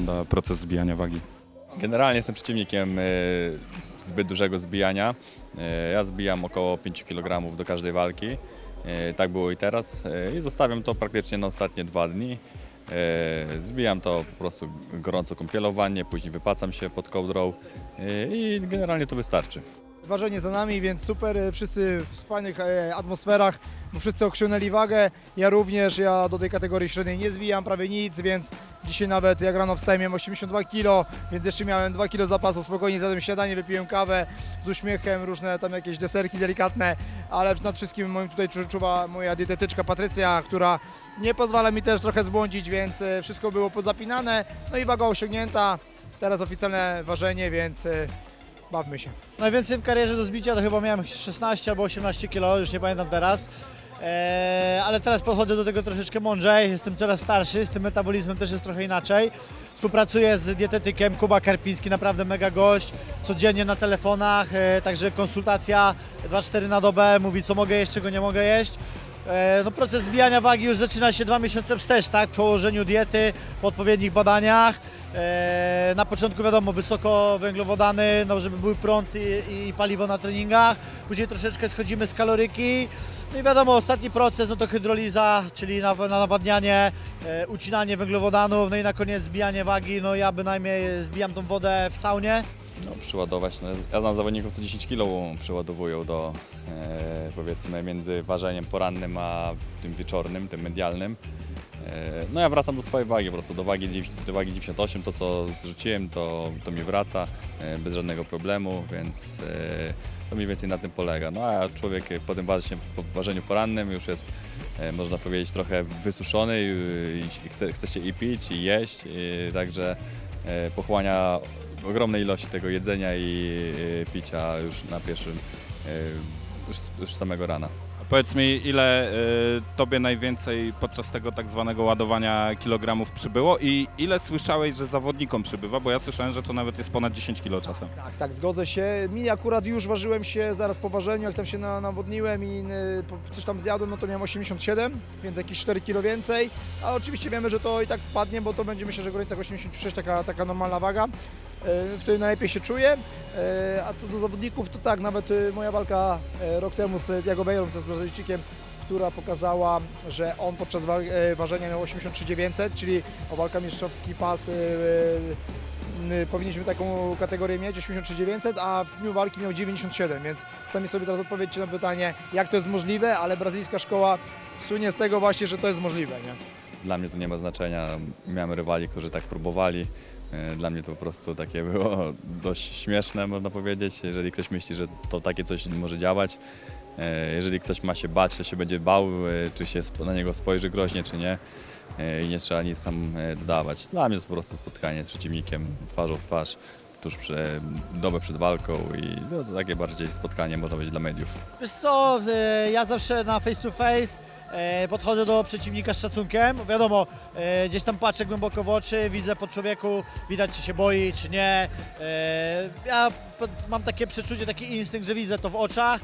wygląda proces zbijania wagi? Generalnie jestem przeciwnikiem e, zbyt dużego zbijania. E, Ja zbijam około 5 kg do każdej walki. E, Tak było i teraz. I zostawiam to praktycznie na ostatnie dwa dni. Zbijam to po prostu gorąco kąpielowanie, później wypacam się pod kołdrą i generalnie to wystarczy. Ważenie za nami, więc super, e, wszyscy w fajnych e, atmosferach, bo wszyscy okrzynęli wagę. Ja również, ja do tej kategorii średniej nie zbijam prawie nic, więc dzisiaj nawet jak rano wstałem miałem 82 kg, więc jeszcze miałem 2 kg zapasu, spokojnie zjadłem śniadanie, wypiłem kawę z uśmiechem, różne tam jakieś deserki delikatne, ale nad wszystkim moim tutaj czu- czuwa moja dietetyczka Patrycja, która nie pozwala mi też trochę zbłądzić, więc e, wszystko było pozapinane, no i waga osiągnięta, teraz oficjalne ważenie, więc bawmy się. Najwięcej w karierze do zbicia to chyba miałem 16 albo 18 kg, już nie pamiętam teraz. Eee, ale teraz podchodzę do tego troszeczkę mądrzej, jestem coraz starszy, z tym metabolizmem też jest trochę inaczej. Współpracuję z dietetykiem Kuba Karpiński, naprawdę mega gość, codziennie na telefonach, e, także konsultacja 2-4 na dobę, mówi co mogę jeść, czego nie mogę jeść. E, No, proces zbijania wagi już zaczyna się dwa miesiące wstecz, tak? Po ułożeniu diety, po odpowiednich badaniach. E, Na początku wiadomo, wysoko węglowodany, no, żeby był prąd i, i paliwo na treningach. Później troszeczkę schodzimy z kaloryki. No i wiadomo, ostatni proces no to hydroliza, czyli na nawadnianie, e, ucinanie węglowodanów, no i na koniec zbijanie wagi. No ja bynajmniej zbijam tą wodę w saunie. No, przyładować. No, ja znam zawodników, co 10 kg przyładowują do e, powiedzmy między ważeniem porannym a tym wieczornym, tym medialnym. E, no ja wracam do swojej wagi po prostu, do wagi, do wagi 98, to co zrzuciłem, to, to mi wraca e, bez żadnego problemu, więc e, to mniej więcej na tym polega. No a człowiek po tym waży się, po ważeniu porannym już jest, e, można powiedzieć, trochę wysuszony i, i chce, chce się i pić, i jeść, i, także e, pochłania ogromnej ilości tego jedzenia i picia już na pierwszym, e, już, już z samego rana. A Powiedz mi, ile y, tobie najwięcej podczas tego tak zwanego ładowania kilogramów przybyło i ile słyszałeś, że zawodnikom przybywa? Bo ja słyszałem, że to nawet jest ponad 10 kilo czasem. Tak, tak, zgodzę się. Mi akurat już ważyłem się zaraz po ważeniu, jak tam się na, nawodniłem i y, po- coś tam zjadłem, no to miałem 87, więc jakieś 4 kg więcej. A oczywiście wiemy, że to i tak spadnie, bo to będzie myślę, że w granicach 86 taka, taka normalna waga. Y, Wtedy najlepiej się czuję. Y, A co do zawodników, to tak, nawet y, moja walka rok temu z Diago to jest Brazylijczykiem, która pokazała, że on podczas wa- e, ważenia miał 83900, czyli o walka mistrzowski pas powinniśmy taką kategorię mieć 83900, a w dniu walki miał 97, więc sami sobie teraz odpowiedzcie na pytanie, jak to jest możliwe, ale brazylijska szkoła słynie z tego właśnie, że to jest możliwe, nie? Dla mnie to nie ma znaczenia. Miałem rywali, którzy tak próbowali. E, Dla mnie to po prostu takie było dość śmieszne, można powiedzieć. Jeżeli ktoś myśli, że to takie coś może działać, e, jeżeli ktoś ma się bać, to się będzie bał, e, czy się na niego spojrzy groźnie, czy nie. I nie trzeba nic tam dodawać. Dla mnie to po prostu spotkanie z przeciwnikiem twarzą w twarz, tuż przy, dobę przed walką i to, to takie bardziej spotkanie można być dla mediów. Wiesz co, e, ja zawsze na face to face e, podchodzę do przeciwnika z szacunkiem. Wiadomo, e, gdzieś tam patrzę głęboko w oczy, widzę po człowieku, widać czy się boi, czy nie. Ja mam takie przeczucie, taki instynkt, że widzę to w oczach.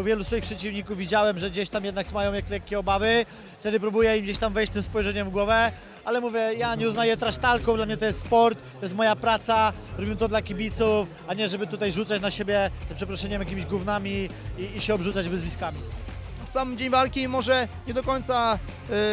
U wielu swoich przeciwników widziałem, że gdzieś tam jednak mają jak lekkie obawy. Wtedy próbuję im gdzieś tam wejść tym spojrzeniem w głowę. Ale mówię, ja nie uznaję trasztalką, dla mnie to jest sport, to jest moja praca, robimy to dla kibiców, a nie żeby tutaj rzucać na siebie, za przeproszeniem, jakimiś gównami i, i się obrzucać wyzwiskami. sam dzień walki może nie do końca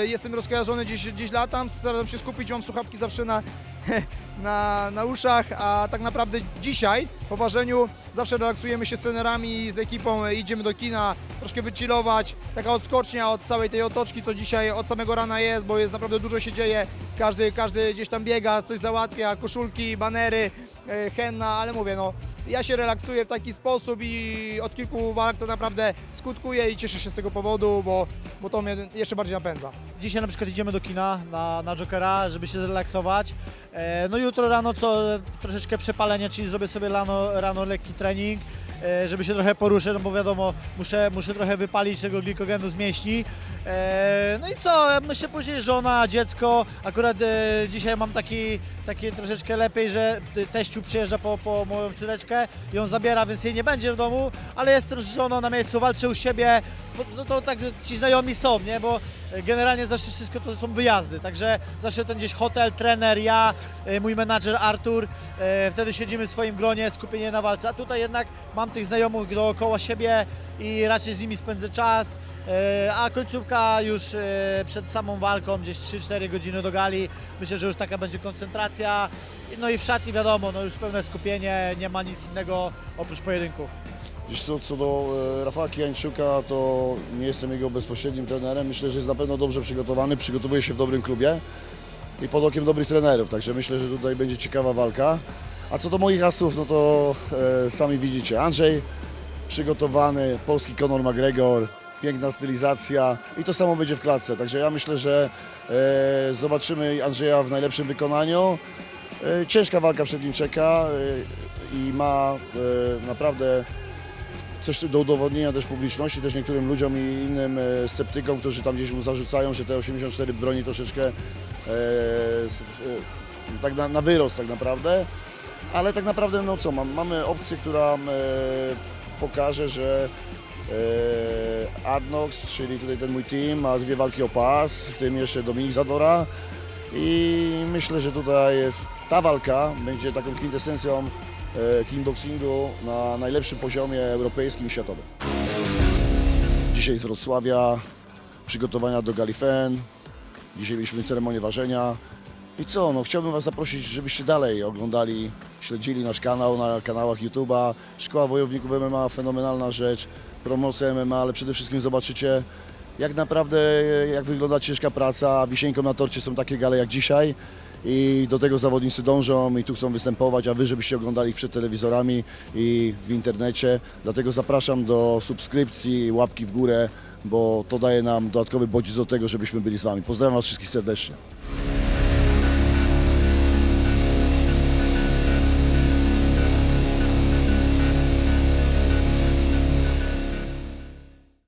y, jestem rozkojarzony, gdzieś, gdzieś latam, staram się skupić, mam słuchawki zawsze na, na, na uszach, a tak naprawdę dzisiaj po ważeniu zawsze relaksujemy się z trenerami, z ekipą, idziemy do kina, troszkę wychillować, taka odskocznia od całej tej otoczki, co dzisiaj od samego rana jest, bo jest naprawdę dużo się dzieje, każdy, każdy gdzieś tam biega, coś załatwia, koszulki, banery, e, henna, ale mówię, no ja się relaksuję w taki sposób i od kilku walk to naprawdę skutkuje i cieszę się z tego powodu, bo, bo to mnie jeszcze bardziej napędza. Dzisiaj na przykład idziemy do kina na, na Jokera, żeby się zrelaksować. E, no jutro rano co troszeczkę przepalenie, czyli zrobię sobie rano, rano lekki trening, e, żeby się trochę poruszyć, no bo wiadomo, muszę, muszę trochę wypalić tego glikogenu z mięśni. E, no i co, myślę później żona, dziecko, akurat e, dzisiaj mam taki, taki troszeczkę lepiej, że teściu przyjeżdża po, po moją córeczkę i ją zabiera, więc jej nie będzie w domu, ale jestem z żoną na miejscu, walczę u siebie, no to tak ci znajomi są, nie, bo E, Generalnie zawsze wszystko to są wyjazdy, także zawsze ten gdzieś hotel, trener, ja, e, mój menadżer Artur, e, wtedy siedzimy w swoim gronie, skupienie na walce, a tutaj jednak mam tych znajomych dookoła siebie i raczej z nimi spędzę czas, e, a końcówka już e, przed samą walką, gdzieś 3-4 godziny do gali, myślę, że już taka będzie koncentracja, no i w szatni wiadomo, no już pełne skupienie, nie ma nic innego oprócz pojedynku. Wiesz co, co do e, Rafała Kijańczuka, to nie jestem jego bezpośrednim trenerem. Myślę, że jest na pewno dobrze przygotowany, przygotowuje się w dobrym klubie i pod okiem dobrych trenerów, także myślę, że tutaj będzie ciekawa walka. A co do moich asów, no to e, sami widzicie, Andrzej przygotowany, polski Conor McGregor, piękna stylizacja i to samo będzie w klatce, także ja myślę, że e, zobaczymy Andrzeja w najlepszym wykonaniu. E, ciężka walka przed nim czeka e, i ma e, naprawdę coś do udowodnienia też publiczności, też niektórym ludziom i innym e, sceptykom, którzy tam gdzieś mu zarzucają, że te 84 broni troszeczkę e, e, tak na, na wyrost tak naprawdę. Ale tak naprawdę no co, mam, mamy opcję, która e, pokaże, że e, czyli tutaj ten mój team, ma dwie walki o pas, w tym jeszcze Dominik Zadora i myślę, że tutaj ta walka będzie taką kwintesencją e, kickboxingu na najlepszym poziomie europejskim i światowym. Dzisiaj z Wrocławia, przygotowania do Galifen, dzisiaj mieliśmy ceremonię ważenia. I co, no chciałbym Was zaprosić, żebyście dalej oglądali, śledzili nasz kanał na kanałach YouTube'a. Szkoła Wojowników MMA, fenomenalna rzecz, promocja MMA, ale przede wszystkim zobaczycie, jak naprawdę, jak wygląda ciężka praca. Wisienką na torcie są takie gale jak dzisiaj i do tego zawodnicy dążą i tu chcą występować, a Wy, żebyście oglądali ich przed telewizorami i w internecie. Dlatego zapraszam do subskrypcji, łapki w górę, bo to daje nam dodatkowy bodziec do tego, żebyśmy byli z Wami. Pozdrawiam Was wszystkich serdecznie.